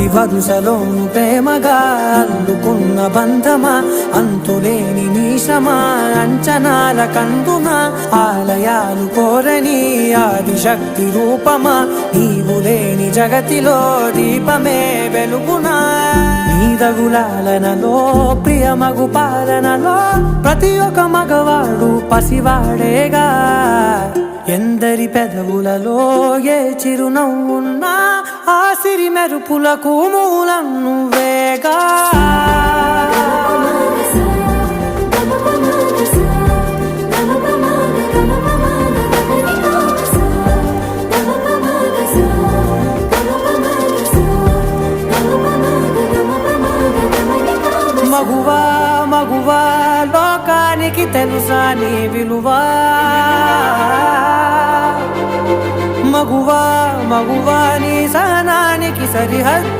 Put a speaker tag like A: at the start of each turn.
A: ప్రతి వరుసలోను ప్రేమగా అల్లుకున్న బంధమా అంతులేని నీశమా అంచనాల కందున ఆలయాలు కోరని ఆదిశక్తి రూపమా నీవు లేని జగతిలో దీపమే వెలుగునా. నీదగులాలనలో ప్రియమగు పాలనలో ప్రతి ఒక్క మగవాడు పసివాడేగా. ఎందరి పెదవులలో ఏ చిరునవ్వున్నా మెరుపులకు మూలం నువ్వేగా మగువా మగువా లోకానికి తెలుసా నీ విలువా? మగువా మగువా నీ सरहद